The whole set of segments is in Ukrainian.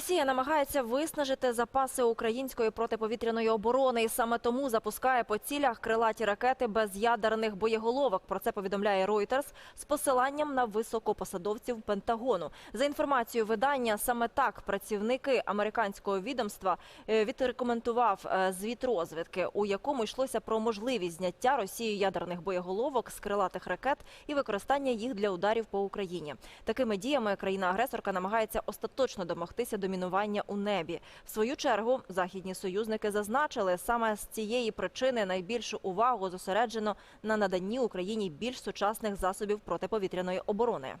Росія намагається виснажити запаси української протиповітряної оборони і саме тому запускає по цілях крилаті ракети без ядерних боєголовок. Про це повідомляє Reuters з посиланням на високопосадовців Пентагону. За інформацією видання, саме так працівники американського відомства е, відрекомендував е, звіт розвідки, у якому йшлося про можливість зняття Росією ядерних боєголовок з крилатих ракет і використання їх для ударів по Україні. Такими діями країна-агресорка намагається остаточно домогтися домінування у небі. В свою чергу західні союзники зазначили, саме з цієї причини найбільшу увагу зосереджено на наданні Україні більш сучасних засобів протиповітряної оборони.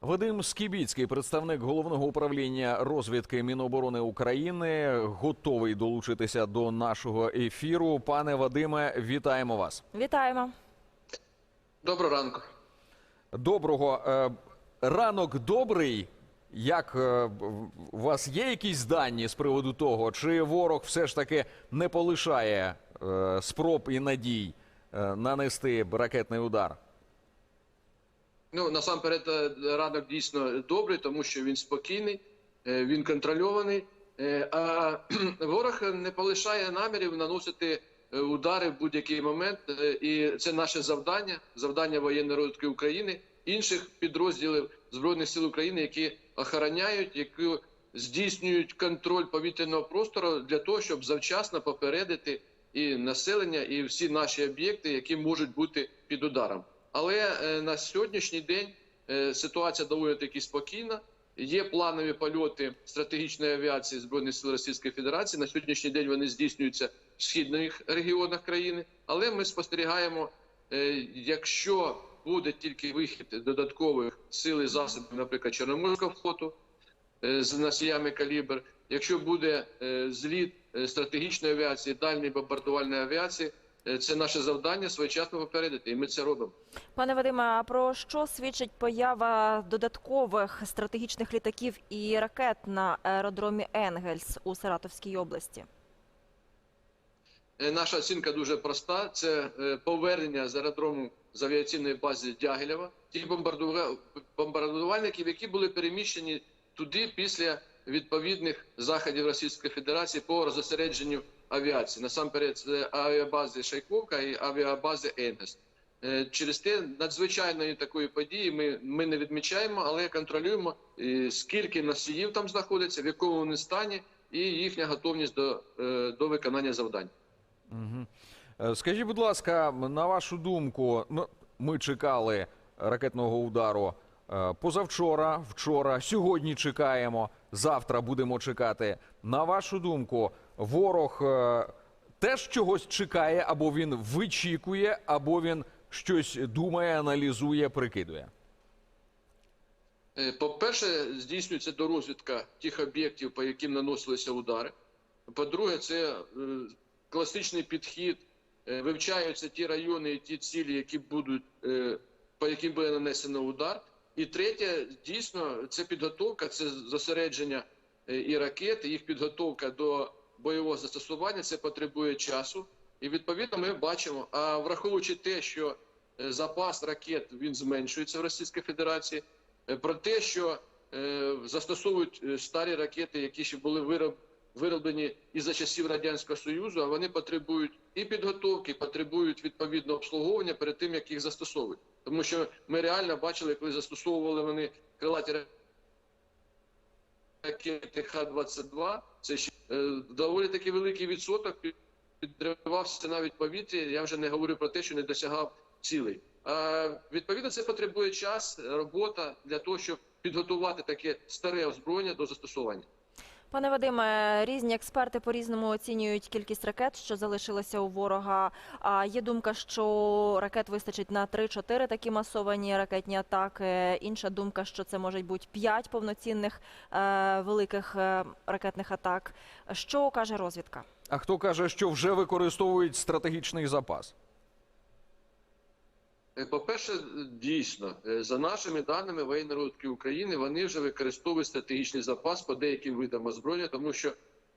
Вадим Скібіцький, представник головного управління розвідки Міноборони України, готовий долучитися до нашого ефіру. Пане Вадиме, вітаємо вас. Вітаємо. Доброго ранку. Доброго Е, ранок добрий. Як е, у вас є якісь дані з приводу того, чи ворог все ж таки не полишає е, спроб і надій е, нанести ракетний удар? Ну насамперед ранок дійсно добрий, тому що він спокійний, він контрольований. А ворог не полишає намірів наносити удари в будь-який момент. І це наше завдання, завдання воєнної розвідки України, інших підрозділів збройних сил України, які охороняють, які здійснюють контроль повітряного простору для того, щоб завчасно попередити і населення, і всі наші об'єкти, які можуть бути під ударом. Але е, на сьогоднішній день е, ситуація доволі таки спокійна. Є планові польоти стратегічної авіації збройних сил Російської Федерації. На сьогоднішній день вони здійснюються в східних регіонах країни. Але ми спостерігаємо, е, якщо буде тільки вихід додаткових сил і засобів, наприклад, Чорноморського флоту е, з носіями калібр, якщо буде е, зліт е, стратегічної авіації, дальньої бомбардувальної авіації, це наше завдання своєчасно попередити, і ми це робимо. Пане Вадиме, а про що свідчить поява додаткових стратегічних літаків і ракет на аеродромі Енгельс у Саратовській області? Наша оцінка дуже проста: це повернення з аеродрому з авіаційної бази тих бомбардува- бомбардувальників, які були переміщені туди після відповідних заходів Російської Федерації по розосередженню авіації. Насамперед, це авіабази Шайковка і авіабази Енгест. Е, Через те надзвичайної такої події ми, ми не відмічаємо, але контролюємо, е, скільки носіїв там знаходиться, в якому вони стані, і їхня готовність до, е, до виконання завдань. Угу. Скажіть, будь ласка, на вашу думку, ну, ми чекали ракетного удару е, позавчора, вчора, сьогодні чекаємо, завтра будемо чекати. На вашу думку, ворог е, теж чогось чекає, або він вичікує, або він щось думає, аналізує, прикидує. Е, По-перше, здійснюється дорозвідка тих об'єктів, по яким наносилися удари. По-друге, це е, класичний підхід. Е, Вивчаються ті райони ті цілі, які будуть, е, по яким буде нанесено удар. І третє, дійсно, це підготовка, це зосередження е, і ракет, їх підготовка до бойового застосування. Це потребує часу. І відповідно ми бачимо. А враховуючи те, що запас ракет він зменшується в Російській Федерації. Про те, що застосовують старі ракети, які ще були вироб, вироблені і за часів радянського союзу, а вони потребують і підготовки, потребують відповідного обслуговування перед тим, як їх застосовують. Тому що ми реально бачили, коли застосовували вони крилаті ракети Х-22, це ще е, доволі таки великий відсоток під- підривався навіть повітря. Я вже не говорю про те, що не досягав цілей. А, відповідно, це потребує час, робота для того, щоб підготувати таке старе озброєння до застосування. Пане Вадиме, різні експерти по-різному оцінюють кількість ракет, що залишилося у ворога. А є думка, що ракет вистачить на 3-4 такі масовані ракетні атаки. Інша думка, що це можуть бути 5 повноцінних е, великих е, ракетних атак. Що каже розвідка? А хто каже, що вже використовують стратегічний запас? Е, По-перше, дійсно, е, за нашими даними воєнної розвідки України, вони вже використовують стратегічний запас по деяким видам озброєння, тому що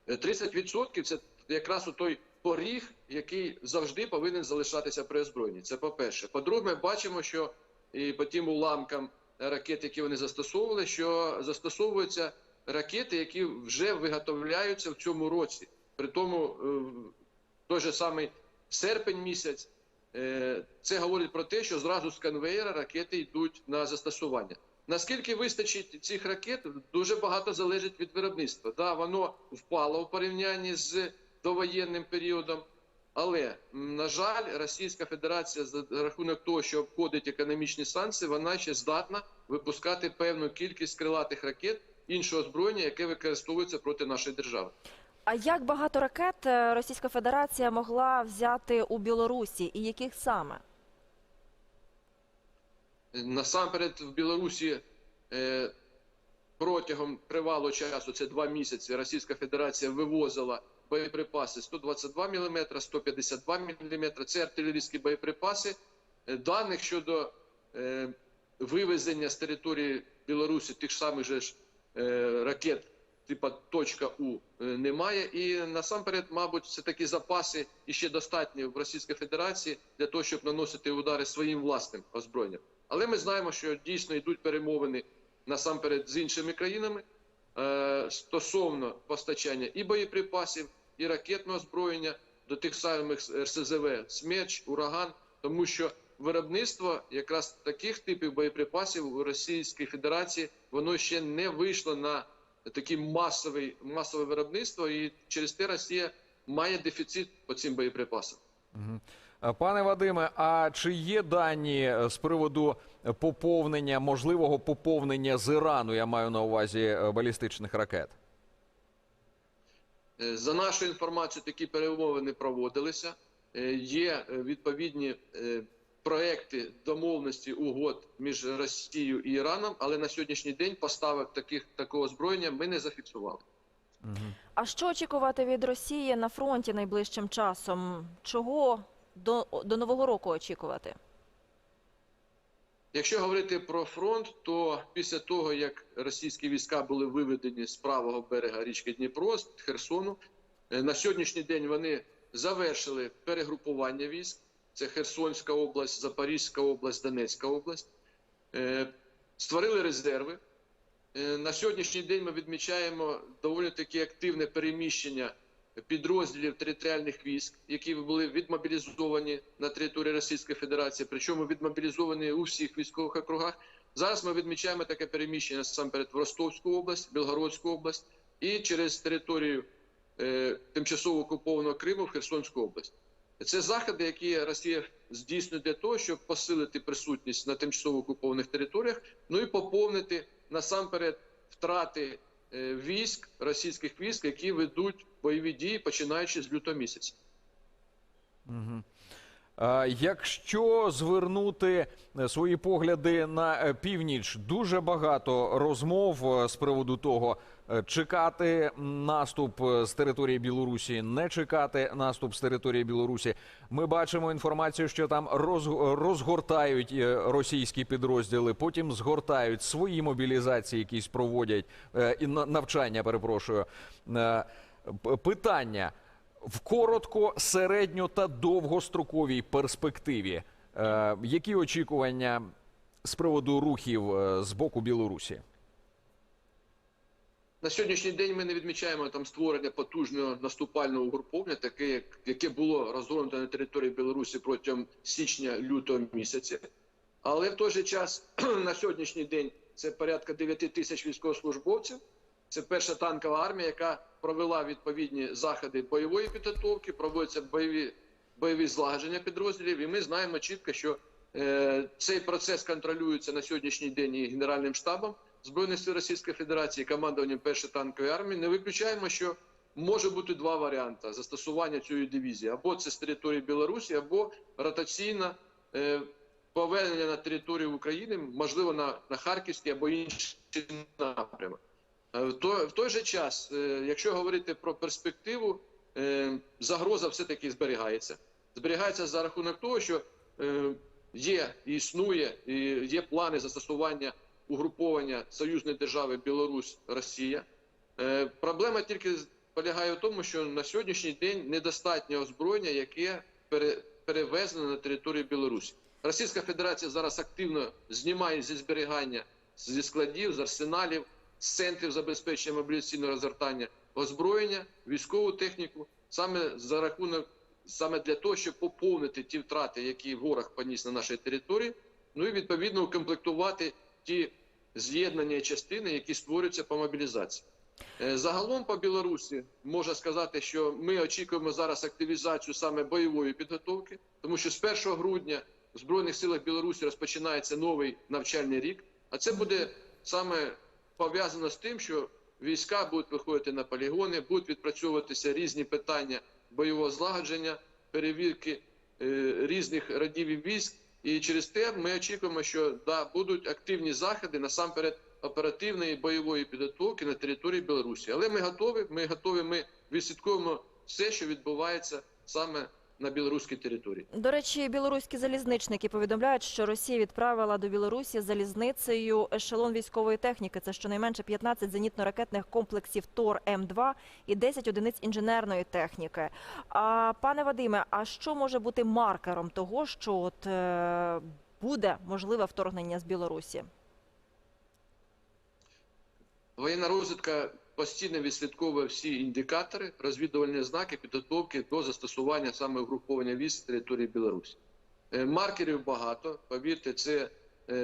е, 30% це якраз у той поріг, який завжди повинен залишатися при озброєнні. Це по-перше. По-друге, ми бачимо, що і по тим уламкам ракет, які вони застосовували, що застосовуються ракети, які вже виготовляються в цьому році. При тому е, той же самий серпень місяць. Е, Це говорить про те, що зразу з конвеєра ракети йдуть на застосування. Наскільки вистачить цих ракет, дуже багато залежить від виробництва. Да, воно впало в порівнянні з довоєнним періодом, але на жаль, Російська Федерація за рахунок того, що обходить економічні санкції, вона ще здатна випускати певну кількість крилатих ракет іншого озброєння, яке використовується проти нашої держави. А як багато ракет е, Російська Федерація могла взяти у Білорусі і яких саме? Насамперед в Білорусі е, протягом тривалого часу, це два місяці, Російська Федерація вивозила боєприпаси 122 мм, 152 мм. Це артилерійські боєприпаси. Е, Даних щодо е, вивезення з території Білорусі тих самих же ж е, ракет типа точка У е, немає. І насамперед, мабуть, це такі запаси і ще достатньо в Російській Федерації для того, щоб наносити удари своїм власним озброєнням. Але ми знаємо, що дійсно йдуть перемовини насамперед з іншими країнами е, стосовно постачання і боєприпасів, і ракетного озброєння до тих самих РСЗВ «Смерч», «Ураган», тому що виробництво якраз таких типів боєприпасів у Російській Федерації воно ще не вийшло на таке масове, масове виробництво, і через те Росія має дефіцит по цим боєприпасам. Е, Пане Вадиме, а чи є дані е, з приводу поповнення, можливого поповнення з Ірану, я маю на увазі е, балістичних ракет? За нашою інформацією, такі перемовини проводилися. Є відповідні проекти домовленості угод між Росією і Іраном, але на сьогоднішній день поставок таких такого озброєння ми не зафіксували. А що очікувати від Росії на фронті найближчим часом? Чого до, до Нового року очікувати? Якщо говорити про фронт, то після того, як російські війська були виведені з правого берега річки Дніпро, з Херсону, е, на сьогоднішній день вони завершили перегрупування військ. Це Херсонська область, Запорізька область, Донецька область. Е, Створили резерви. Е, На сьогоднішній день ми відмічаємо доволі таки активне переміщення підрозділів територіальних військ, які були відмобілізовані на території Російської Федерації, причому відмобілізовані у всіх військових округах. Зараз ми відмічаємо таке переміщення насамперед в Ростовську область, Білгородську область і через територію е, тимчасово окупованого Криму в Херсонську область. Це заходи, які Росія здійснює для того, щоб посилити присутність на тимчасово окупованих територіях, ну і поповнити насамперед втрати е, військ, російських військ, які ведуть бойові дії, починаючи з лютого місяця. Е, Якщо звернути е, свої погляди на е, північ, дуже багато розмов е, з приводу того, чекати наступ з території Білорусі, не чекати наступ з території Білорусі. Ми бачимо інформацію, що там роз- розгортають російські підрозділи, потім згортають свої мобілізації, якісь проводять і на- навчання. Перепрошую. Питання в коротко, середньо та довгостроковій перспективі. Е, які очікування з приводу рухів е, з боку Білорусі? На сьогоднішній день ми не відмічаємо там створення потужного наступального угруповання, таке, як, яке було розгорнуто на території Білорусі протягом січня-лютого місяця. Але в той же час на сьогоднішній день це порядка 9 тисяч військовослужбовців. Це перша танкова армія, яка провела відповідні заходи бойової підготовки, проводяться бойові, бойові злагодження підрозділів. І ми знаємо чітко, що е, цей процес контролюється на сьогоднішній день і Генеральним штабом Збройних сил Російської Федерації, командуванням першої танкової армії. Не виключаємо, що може бути два варіанти застосування цієї дивізії: або це з території Білорусі, або ротаційна е, повернення на територію України, можливо, на, на Харківський або інший напрямок. Е, В той, же час, е, якщо говорити про перспективу, е, загроза все-таки зберігається. Зберігається за рахунок того, що є, і існує, і є плани застосування угруповання союзної держави Білорусь, Росія. Проблема тільки полягає в тому, що на сьогоднішній день недостатньо озброєння, яке пере, перевезено на територію Білорусі. Російська Федерація зараз активно знімає зі зберігання зі складів, з арсеналів з центрів забезпечення мобілізаційного розгортання озброєння, військову техніку, саме за рахунок, саме для того, щоб поповнити ті втрати, які ворог поніс на нашій території, ну і відповідно укомплектувати ті з'єднання частини, які створюються по мобілізації. Е, Загалом по Білорусі можна сказати, що ми очікуємо зараз активізацію саме бойової підготовки, тому що з 1 грудня в Збройних силах Білорусі розпочинається новий навчальний рік. А це буде саме пов'язано з тим, що війська будуть виходити на полігони, будуть відпрацьовуватися різні питання бойового злагодження, перевірки е, різних родів і військ. І через те ми очікуємо, що да, будуть активні заходи насамперед оперативної бойової підготовки на території Білорусі. Але ми готові. Ми готові. Ми відслідковуємо все, що відбувається саме на білоруській території. До речі, білоруські залізничники повідомляють, що Росія відправила до Білорусі залізницею ешелон військової техніки. Це щонайменше 15 зенітно-ракетних комплексів ТОР М2 і 10 одиниць інженерної техніки. А пане Вадиме, а що може бути маркером того, що от е, буде можливе вторгнення з Білорусі? Воєнна розвідка постійно відслідковує всі індикатори, розвідувальні знаки підготовки до застосування саме угруповання військ території Білорусі. Е, Маркерів багато. Повірте, це,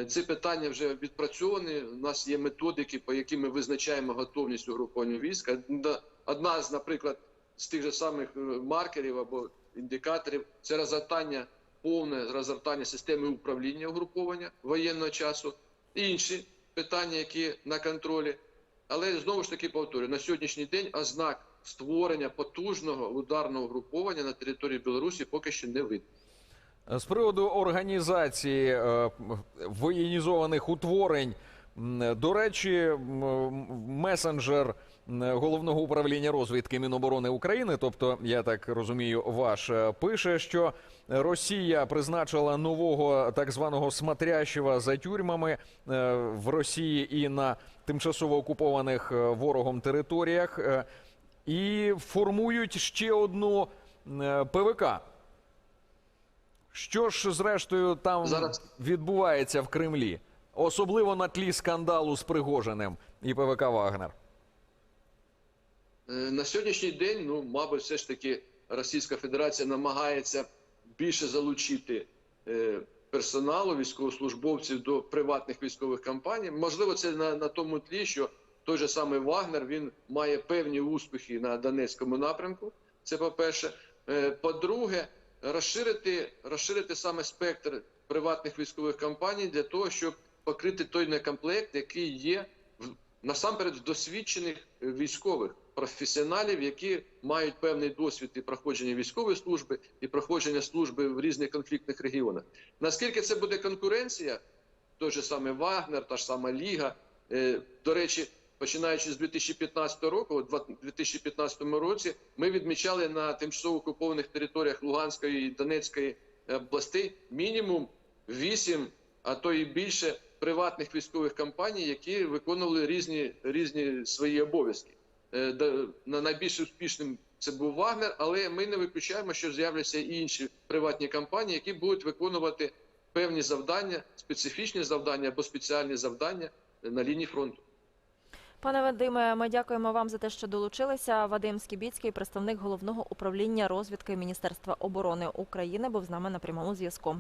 це питання вже відпрацьовані. У нас є методики, по яким ми визначаємо готовність угруповання військ. Одна- Одна з, наприклад, з тих же самих е, маркерів або індикаторів це розгортання, повне розгортання системи управління угруповання воєнного часу. Інші питання, які на контролі. Але знову ж таки повторюю, на сьогоднішній день ознак створення потужного ударного груповання на території Білорусі поки що не видно. З приводу організації е, воєнізованих утворень, до речі, месенджер головного управління розвідки Міноборони України, тобто, я так розумію, ваш е, пише, що Росія призначила нового так званого смотрящего за тюрмами е, в Росії і на тимчасово окупованих е, ворогом територіях, е, і формують ще одну ПВК. Що ж, зрештою, там Зараз- відбувається в Кремлі, особливо на тлі скандалу з Пригожиним і ПВК Вагнер. На сьогоднішній день, ну, мабуть, все ж таки Російська Федерація намагається більше залучити е, персоналу, військовослужбовців до приватних військових компаній. Можливо, це на, на тому тлі, що той же самий Вагнер він має певні успіхи на Донецькому напрямку. Це по-перше. Е, По-друге, розширити, розширити саме спектр приватних військових компаній для того, щоб покрити той некомплект, який є насамперед досвідчених е, військових професіоналів, які мають певний досвід і проходження військової служби, і проходження служби в різних конфліктних регіонах. Наскільки це буде конкуренція, той же самий Вагнер, та ж сама Ліга. Е, До речі, починаючи з 2015 року, у 2015 році, ми відмічали на тимчасово окупованих територіях Луганської і Донецької областей мінімум 8, а то і більше приватних військових компаній, які виконували різні, різні свої обов'язки. Е, на- Найбільш успішним це був Вагнер, але ми не виключаємо, що з'являться і інші приватні компанії, які будуть виконувати певні завдання, специфічні завдання або спеціальні завдання на лінії фронту. Пане Вадиме, ми дякуємо вам за те, що долучилися. Вадим Скібіцький, представник головного управління розвідки Міністерства оборони України, був з нами на прямому зв'язку.